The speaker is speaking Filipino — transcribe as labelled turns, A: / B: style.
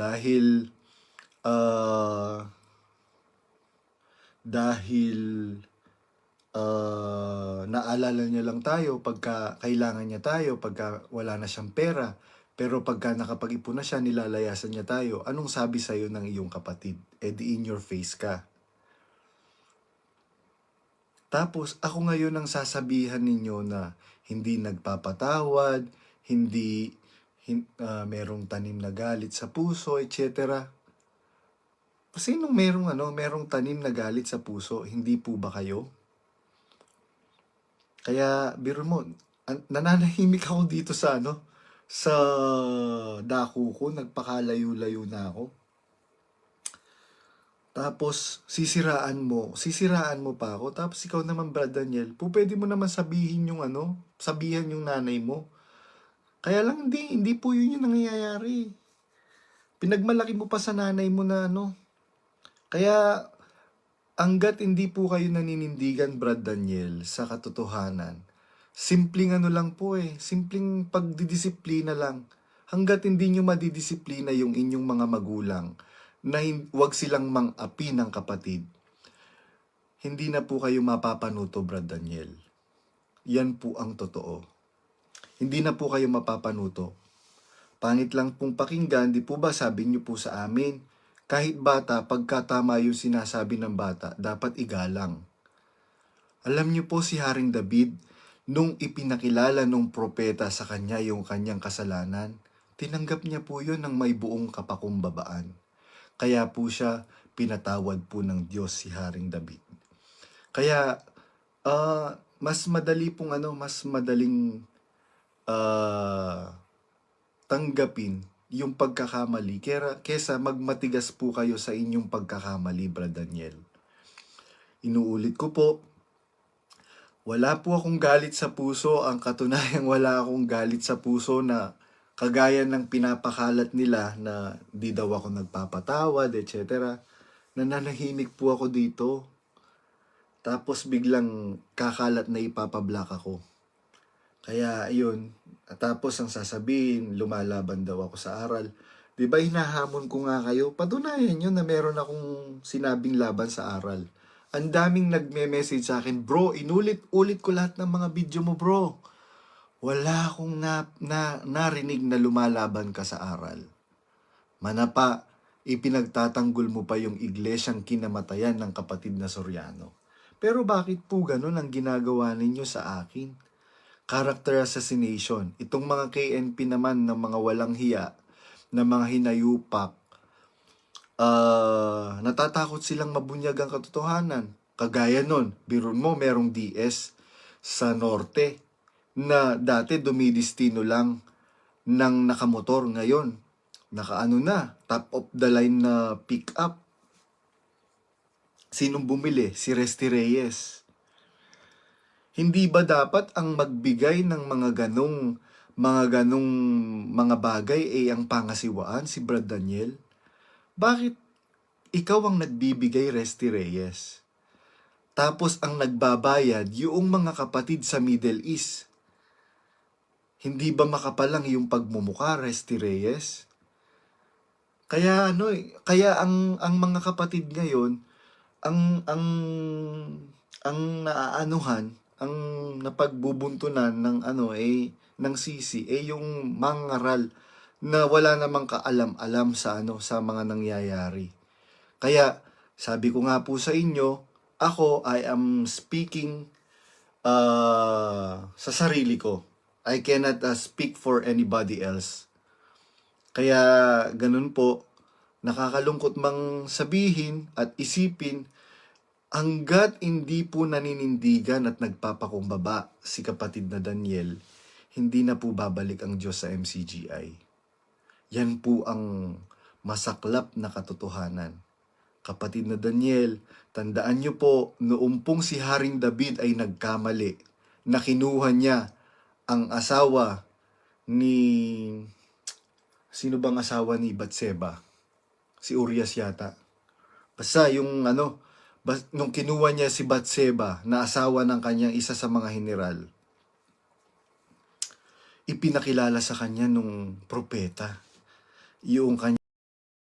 A: Dahil, ah, dahil, ah, naalala niya lang tayo pagka kailangan niya tayo, pagka wala na siyang pera. Pero pagka nakapag-ipon na siya, nilalayasan niya tayo. Anong sabi sa'yo ng iyong kapatid? Eh in your face ka. Tapos ako ngayon ang sasabihan ninyo na hindi nagpapatawad, hindi ah, merong tanim na galit sa puso, etc. Sinong merong ano, merong tanim na galit sa puso, hindi po ba kayo? Kaya biro mo, an- nananahimik ako dito sa ano, sa dako ko, nagpakalayo-layo na ako. Tapos, sisiraan mo. Sisiraan mo pa ako. Tapos, ikaw naman, Brad Daniel, po pwede mo naman sabihin yung ano, sabihan yung nanay mo. Kaya lang, hindi, hindi po yun yung nangyayari. Pinagmalaki mo pa sa nanay mo na ano. Kaya, hanggat hindi po kayo naninindigan, Brad Daniel, sa katotohanan, simpleng ano lang po eh, simpleng pagdidisiplina lang. Hanggat hindi nyo madidisiplina yung inyong mga magulang, na wag silang mang-api ng kapatid, hindi na po kayo mapapanuto, Brad Daniel. Yan po ang totoo. Hindi na po kayo mapapanuto. Pangit lang pong pakinggan, di po ba sabi niyo po sa amin, kahit bata, pagkatama yung sinasabi ng bata, dapat igalang. Alam niyo po si Haring David, nung ipinakilala nung propeta sa kanya yung kanyang kasalanan, tinanggap niya po yun ng may buong kapakumbabaan. Kaya po siya pinatawad po ng Diyos si Haring David. Kaya ah, mas madali pong ano, mas madaling ah, tanggapin yung pagkakamali kera, kesa magmatigas po kayo sa inyong pagkakamali, Brad Daniel. Inuulit ko po, wala po akong galit sa puso. Ang katunayang wala akong galit sa puso na kagaya ng pinapakalat nila na di daw ako nagpapatawad, etc. Nananahimik po ako dito. Tapos biglang kakalat na ipapablock ako. Kaya ayun, tapos ang sasabihin, lumalaban daw ako sa aral. Di ba hinahamon ko nga kayo? Patunayan nyo na meron akong sinabing laban sa aral. Ang daming nagme-message sa akin, bro, inulit-ulit ko lahat ng mga video mo, bro. Wala akong na, na, narinig na lumalaban ka sa aral. Manapa, ipinagtatanggol mo pa yung iglesyang kinamatayan ng kapatid na Soriano. Pero bakit po ganun ang ginagawa ninyo sa akin? Character assassination. Itong mga KNP naman ng mga walang hiya, na mga hinayupak, ah natatakot silang mabunyag ang katotohanan. Kagaya nun, biron mo merong DS sa norte na dati dumidistino lang ng nakamotor ngayon. Nakaano na, top of the line na pick up. Sinong bumili? Si Resty Reyes. Hindi ba dapat ang magbigay ng mga ganong mga ganong mga bagay ay ang pangasiwaan si Brad Daniel? Bakit ikaw ang nagbibigay Resty Reyes? Tapos ang nagbabayad yung mga kapatid sa Middle East. Hindi ba makapalang yung pagmumuka, Resty Reyes? Kaya ano eh, kaya ang ang mga kapatid ngayon ang ang ang naaanuhan, ang napagbubuntunan ng ano eh ng sisi eh yung mangaral na wala namang kaalam-alam sa ano sa mga nangyayari. Kaya sabi ko nga po sa inyo, ako I am speaking uh, sa sarili ko. I cannot uh, speak for anybody else. Kaya ganun po, nakakalungkot mang sabihin at isipin hanggat hindi po naninindigan at nagpapakumbaba si kapatid na Daniel, hindi na po babalik ang Diyos sa MCGI. Yan po ang masaklap na katotohanan. Kapatid na Daniel, tandaan niyo po, noong pong si Haring David ay nagkamali, na kinuha niya ang asawa ni... Sino bang asawa ni Batseba? Si Urias yata. Basta yung ano, nung kinuha niya si Batseba na asawa ng kanyang isa sa mga general, ipinakilala sa kanya nung propeta yung kanya